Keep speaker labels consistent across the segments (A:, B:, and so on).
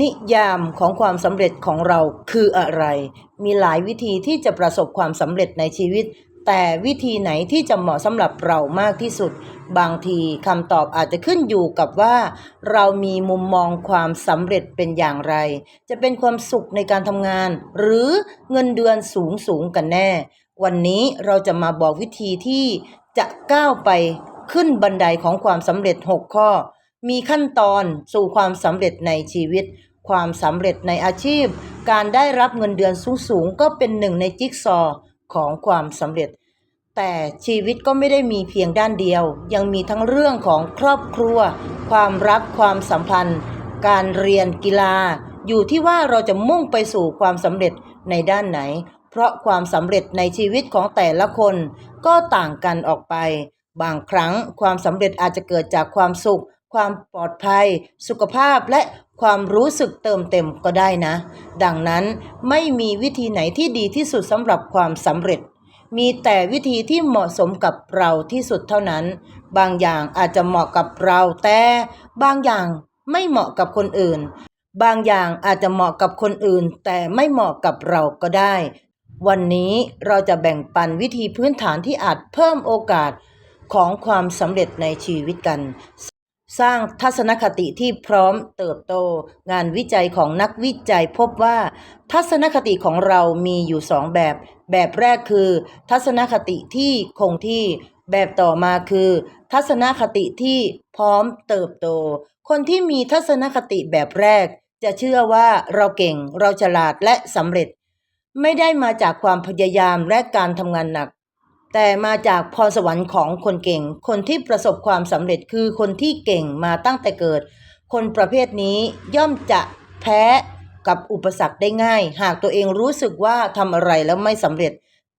A: นิยามของความสำเร็จของเราคืออะไร มีหลายวิธีที่จะประสบความสำเร็จในชีวิต แต่วิธีไหนที่จะเหมาะสำหรับเรามากที่สุด บางทีคำตอบอาจจะขึ้นอยู่กับว่า เรามีมุมมองความสำเร็จเป็นอย่างไร จะเป็นความสุขในการทำงาน หรือเงินเดือนสูงสูงๆกันแน่ วันนี้เราจะมาบอกวิธีที่จะก้าวไปขึ้นบันไดของความสำเร็จ 6 ข้อ มีขั้นตอนสู่ความสำเร็จในชีวิต ความสำเร็จในอาชีพ การได้รับเงินเดือนสูงๆ ก็เป็นหนึ่งในจิ๊กซอของความสำเร็จ แต่ชีวิตก็ไม่ได้มีเพียงด้านเดียว ยังมีทั้งเรื่องของครอบครัว ความรักความสัมพันธ์ การเรียนกีฬา อยู่ที่ว่าเราจะมุ่งไปสู่ความสำเร็จในด้านไหน เพราะความสำเร็จในชีวิตของแต่ละคนก็ต่างกันออกไป บางครั้งความสำเร็จอาจจะเกิดจากความสุข ความปลอดภัย สุขภาพและความรู้สึกเติมเต็มก็ได้นะ ดังนั้นไม่มีวิธีไหนที่ดีที่สุดสำหรับความสำเร็จ มีแต่วิธีที่เหมาะสมกับเราที่สุดเท่านั้น บางอย่างอาจจะเหมาะกับเราแต่บางอย่างไม่เหมาะกับคนอื่น บางอย่างอาจจะเหมาะกับคนอื่น แต่ไม่เหมาะกับเราก็ได้ วันนี้เราจะแบ่งปันวิธีพื้นฐานที่อาจเพิ่มโอกาสของความสำเร็จในชีวิตกัน สร้างทัศนคติที่พร้อมเติบโต งานวิจัยของนักวิจัยพบว่า ทัศนคติของเรามีอยู่สองแบบ แบบแรกคือ ทัศนคติที่คงที่ แบบต่อมาคือ ทัศนคติที่พร้อมเติบโต คนที่มีทัศนคติแบบแรก จะเชื่อว่าเราเก่งเราฉลาดและสำเร็จ ไม่ได้มาจากความพยายามและการทำงานหนัก แต่มาจากพรสวรรค์ของคนเก่ง คนที่ประสบความสำเร็จคือคนที่เก่งมาตั้งแต่เกิด คนประเภทนี้ย่อมจะแพ้กับอุปสรรคได้ง่าย หากตัวเองรู้สึกว่าทำอะไรแล้วไม่สำเร็จ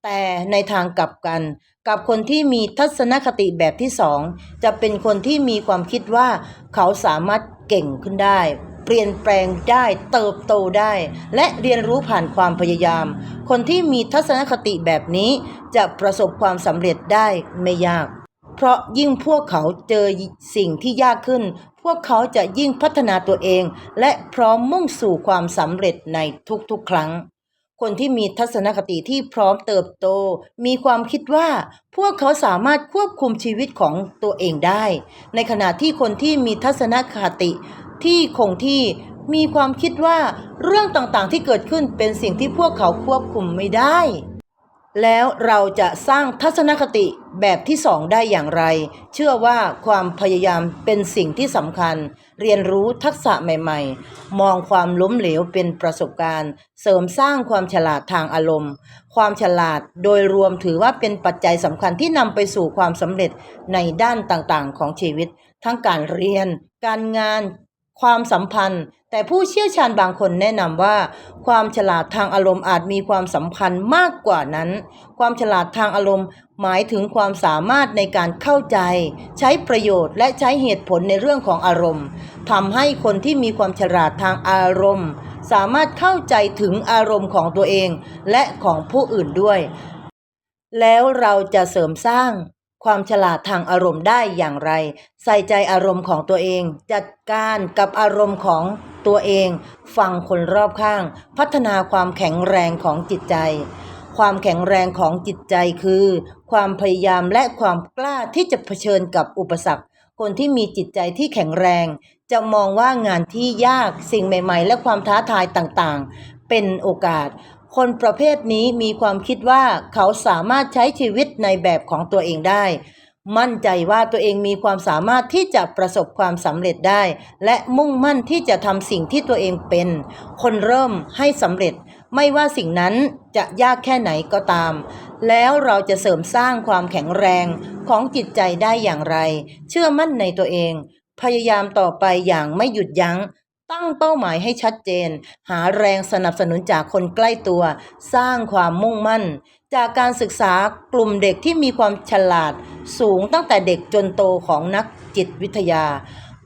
A: แต่ในทางกลับกัน กับคนที่มีทัศนคติแบบที่สองจะเป็นคนที่มีความคิดว่าเขาสามารถเก่งขึ้นได้ เปลี่ยนแปลงได้เติบโตได้ และเรียนรู้ผ่านความพยายาม คนที่มีทัศนคติแบบนี้จะประสบความสำเร็จได้ไม่ยาก เพราะยิ่งพวกเขาเจอสิ่งที่ยากขึ้น พวกเขาจะยิ่งพัฒนาตัวเอง และพร้อมมุ่งสู่ความสำเร็จในทุกๆ ครั้ง คนที่มีทัศนคติที่พร้อมเติบโต มีความคิดว่า พวกเขาสามารถควบคุมชีวิตของตัวเองได้ ในขณะที่คนที่มีทัศนคติ ที่คงที่มีความคิดว่าเรื่องต่างๆที่เกิดขึ้นเป็นสิ่งที่พวกเขาควบคุมไม่ได้ แล้วเราจะสร้างทัศนคติแบบที่สองได้อย่างไร เชื่อว่าความพยายามเป็นสิ่งที่สำคัญ เรียนรู้ทักษะใหม่ ๆ มองความล้มเหลวเป็นประสบการณ์ เสริมสร้างความฉลาดทางอารมณ์ ความฉลาดโดยรวมถือว่าเป็นปัจจัยสำคัญที่นำไปสู่ความสำเร็จในด้านต่างๆ ของชีวิต ทั้งการเรียน การงาน ความสัมพันธ์ แต่ผู้เชี่ยวชาญบางคนแนะนำว่า ความฉลาดทางอารมณ์อาจมีความสำคัญมากกว่านั้น ความฉลาดทางอารมณ์ หมายถึงความสามารถในการเข้าใจ ใช้ประโยชน์และใช้เหตุผลในเรื่องของอารมณ์ทำให้คนที่มีความฉลาดทางอารมณ์ สามารถเข้าใจถึงอารมณ์ของตัวเอง และของผู้อื่นด้วย แล้วเราจะเสริมสร้าง ความฉลาดทางอารมณ์ได้อย่างไร ใส่ใจอารมณ์ของตัวเอง จัดการกับอารมณ์ของตัวเอง ฟังคนรอบข้าง พัฒนาความแข็งแรงของจิตใจ ความแข็งแรงของจิตใจคือ ความพยายามและความกล้าที่จะเผชิญกับอุปสรรค คนที่มีจิตใจที่แข็งแรง จะมองว่างานที่ยากสิ่งใหม่ ๆ และความท้าทายต่างๆ เป็นโอกาส คนประเภทนี้มีความคิดว่าเขาสามารถใช้ชีวิตในแบบของตัวเองได้ มั่นใจว่าตัวเองมีความสามารถที่จะประสบความสำเร็จได้ และมุ่งมั่นที่จะทำสิ่งที่ตัวเองเป็น คนเริ่มให้สำเร็จ ไม่ว่าสิ่งนั้นจะยากแค่ไหนก็ตาม แล้วเราจะเสริมสร้างความแข็งแรงของจิตใจได้อย่างไร เชื่อมั่นในตัวเอง พยายามต่อไปอย่างไม่หยุดยัง้ง ตั้งเป้าหมายให้ชัดเจน หาแรงสนับสนุนจากคนใกล้ตัว สร้างความมุ่งมั่น จากการศึกษากลุ่มเด็กที่มีความฉลาด สูงตั้งแต่เด็กจนโตของนักจิตวิทยา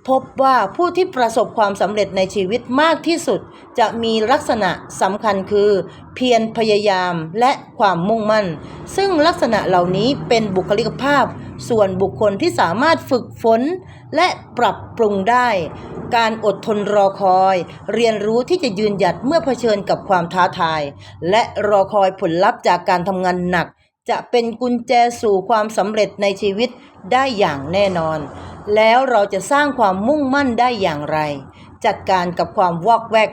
A: พพบว่าผู้ที่ประสบความสำเร็จในชีวิตมากที่สุด จะมีลักษณะสำคัญคือ เพียรพยายามและความมุ่งมั่น ซึ่งลักษณะเหล่านี้เป็นบุคลิกภาพ ส่วนบุคคลที่สามารถฝึกฝนและปรับปรุงได้ การอดทนรอคอย เรียนรู้ที่จะยืนหยัดเมื่อเผชิญกับความท้าทาย และรอคอยผลลัพธ์จากการทำงานหนัก จะเป็นกุญแจสู่ความสำเร็จในชีวิตได้อย่างแน่นอน แล้วเราจะสร้างความมุ่งมั่นได้อย่างไร จัดการกับความวอกแวก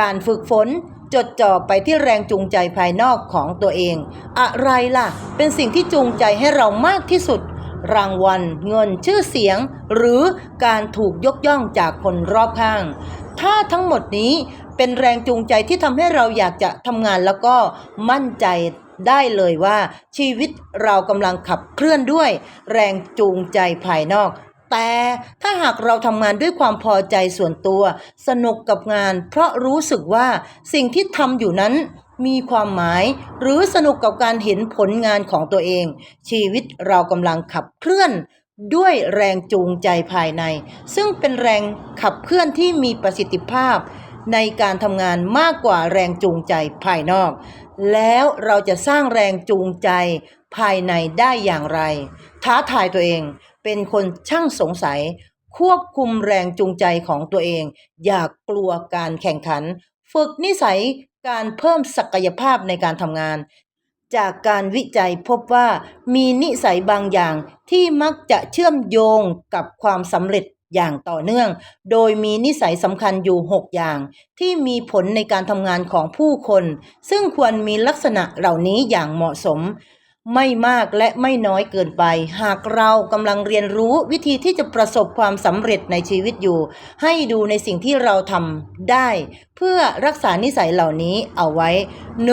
A: การฝึกฝน จดจ่อไปที่แรงจูงใจภายนอกของตัวเอง อะไรล่ะ เป็นสิ่งที่จูงใจให้เรามากที่สุด รางวัล เงินชื่อเสียง หรือการถูกยกย่องจากคนรอบข้าง ถ้าทั้งหมดนี้เป็นแรงจูงใจที่ทำให้เราอยากจะทำงานแล้วก็มั่นใจได้เลยว่าชีวิตเรากำลังขับเคลื่อนด้วย แรงจูงใจภายนอก แต่ถ้าหากเราทำงานด้วยความพอใจส่วนตัว สนุกกับงาน เพราะรู้สึกว่าสิ่งที่ทำอยู่นั้นมีความหมายหรือสนุกกับการเห็นผลงานของตัวเอง ชีวิตเรากำลังขับเคลื่อนด้วยแรงจูงใจภายใน ซึ่งเป็นแรงขับเคลื่อนที่มีประสิทธิภาพ ในการทำงานมากกว่าแรงจูงใจภายนอก แล้วเราจะสร้างแรงจูงใจภายในได้อย่างไร ท้าทายตัวเอง เป็นคนช่างสงสัย ควบคุมแรงจูงใจของตัวเอง อย่ากกลัวการแข่งขัน ฝึกนิสัยการเพิ่มศักยภาพในการทำงาน จากการวิจัยพบว่ามีนิสัยบางอย่างที่มักจะเชื่อมโยงกับความสำเร็จอย่างต่อเนื่อง โดยมีนิสัยสำคัญอยู่ 6 อย่าง ที่มีผลในการทำงานของผู้คน ซึ่งควรมีลักษณะเหล่านี้อย่างเหมาะสม ไม่มากและไม่น้อยเกินไป หากเรากำลังเรียนรู้วิธีที่จะประสบความสำเร็จในชีวิตอยู่ ให้ดูในสิ่งที่เราทำได้ เพื่อรักษานิสัยเหล่านี้เอาไว้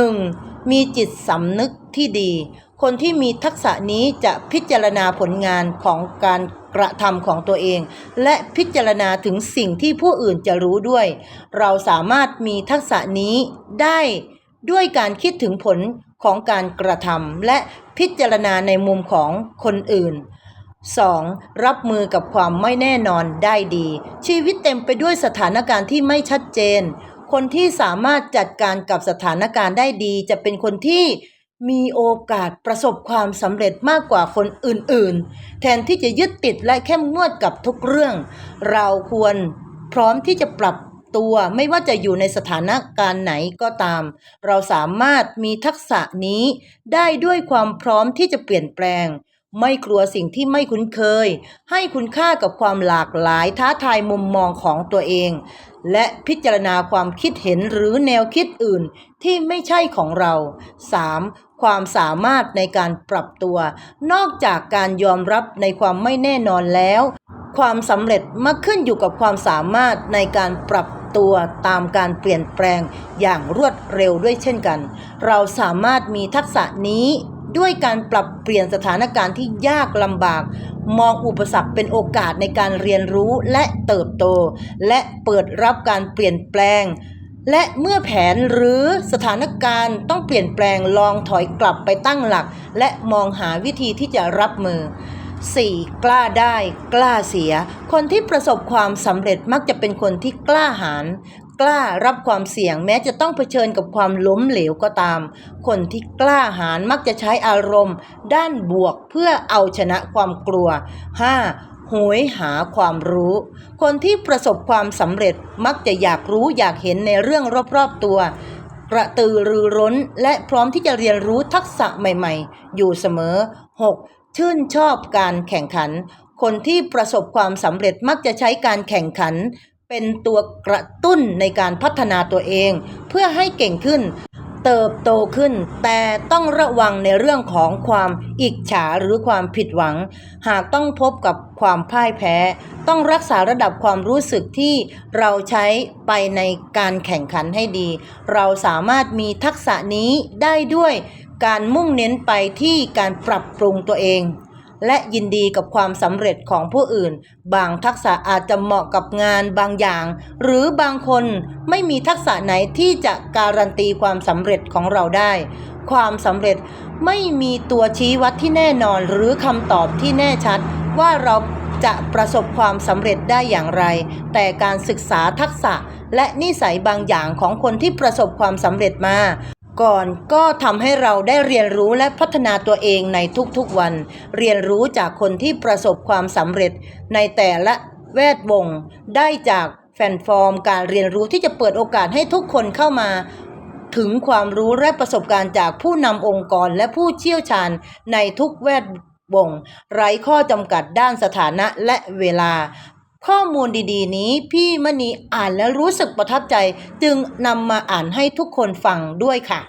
A: 1. มีจิตสำนึกที่ดี คนที่มีทักษะนี้จะพิจารณาผลงานของการกระทำของตัวเอง และพิจารณาถึงสิ่งที่ผู้อื่นจะรู้ด้วย เราสามารถมีทักษะนี้ได้ด้วยการคิดถึงผล ของการกระทำและพิจารณาในมุมของคนอื่น 2. รับมือกับความไม่แน่นอนได้ดี ชีวิตเต็มไปด้วยสถานการณ์ที่ไม่ชัดเจน คนที่สามารถจัดการกับสถานการณ์ได้ดี จะเป็นคนที่มีโอกาสประสบความสำเร็จมากกว่าคนอื่นๆ แทนที่จะยึดติดและเข้มงวดกับทุกเรื่อง เราควรพร้อมที่จะปรับ ตัว ไม่ว่าจะอยู่ในสถานการณ์ไหนก็ตาม เราสามารถมีทักษะนี้ได้ด้วยความพร้อมที่จะเปลี่ยนแปลง ไม่กลัวสิ่งที่ไม่คุ้นเคย ให้คุณค่ากับความหลากหลายท้าทายมุมมองของตัวเอง และพิจารณาความคิดเห็นหรือแนวคิดอื่นที่ไม่ใช่ของเรา 3. ความสามารถในการปรับตัว นอกจากการยอมรับในความไม่แน่นอนแล้ว ความสำเร็จมักขึ้นอยู่กับความสามารถในการปรับตัวตามการเปลี่ยนแปลงอย่างรวดเร็วด้วยเช่นกัน เราสามารถมีทักษะนี้ด้วยการปรับเปลี่ยนสถานการณ์ที่ยากลำบาก มองอุปสรรคเป็นโอกาสในการเรียนรู้และเติบโต และเปิดรับการเปลี่ยนแปลง และเมื่อแผนหรือสถานการณ์ต้องเปลี่ยนแปลงลองถอยกลับไปตั้งหลัก และมองหาวิธีที่จะรับมือ 4. กล้าได้กล้าเสีย คนที่ประสบความสำเร็จมักจะเป็นคนที่กล้าหาญกล้ารับความเสี่ยงแม้จะต้องเผชิญกับความล้มเหลวก็ตาม คนที่กล้าหาญมักจะใช้อารมณ์ ด้านบวกเพื่อเอาชนะความกลัว 5. โหยหาความรู้ คนที่ประสบความสำเร็จมักจะอยากรู้อยากเห็นในเรื่องรอบๆตัว กระตือรือร้นและพร้อมที่จะเรียนรู้ทักษะใหม่ๆ อยู่เสมอ 6. ชื่นชอบการแข่งขัน คนที่ประสบความสำเร็จมักจะใช้การแข่งขัน เป็นตัวกระตุ้นในการพัฒนาตัวเอง เพื่อให้เก่งขึ้น เติบโตขึ้น แต่ต้องระวังในเรื่องของความอิจฉาหรือความผิดหวัง หากต้องพบกับความพ่ายแพ้ ต้องรักษาระดับความรู้สึกที่เราใช้ไปในการแข่งขันให้ดี เราสามารถมีทักษะนี้ได้ด้วย การมุ่งเน้นไปที่การปรับปรุงตัวเอง และยินดีกับความสำเร็จของผู้อื่น บางทักษะอาจจะเหมาะกับงานบางอย่าง หรือบางคนไม่มีทักษะไหนที่จะการันตีความสำเร็จของเราได้ ความสำเร็จไม่มีตัวชี้วัดที่แน่นอนหรือคำตอบที่แน่ชัด ว่าเราจะประสบความสำเร็จได้อย่างไร แต่การศึกษาทักษะและนิสัยบางอย่างของคนที่ประสบความสำเร็จมา ก่อนก็ทำให้เราได้เรียนรู้และพัฒนาตัวเองในทุกๆวัน เรียนรู้จากคนที่ประสบความสำเร็จในแต่ละแวดวง ได้จากแฟนฟอร์ม การเรียนรู้ที่จะเปิดโอกาสให้ทุกคนเข้ามา ถึงความรู้และประสบการณ์จากผู้นำองค์กรและผู้เชี่ยวชาญในทุกแวดวงไร้ข้อจำกัดด้านสถานะและเวลา ข้อมูลดีๆ นี้พี่มณีอ่านแล้วรู้สึกประทับใจ จึงนำมาอ่านให้ทุกคนฟังด้วยค่ะ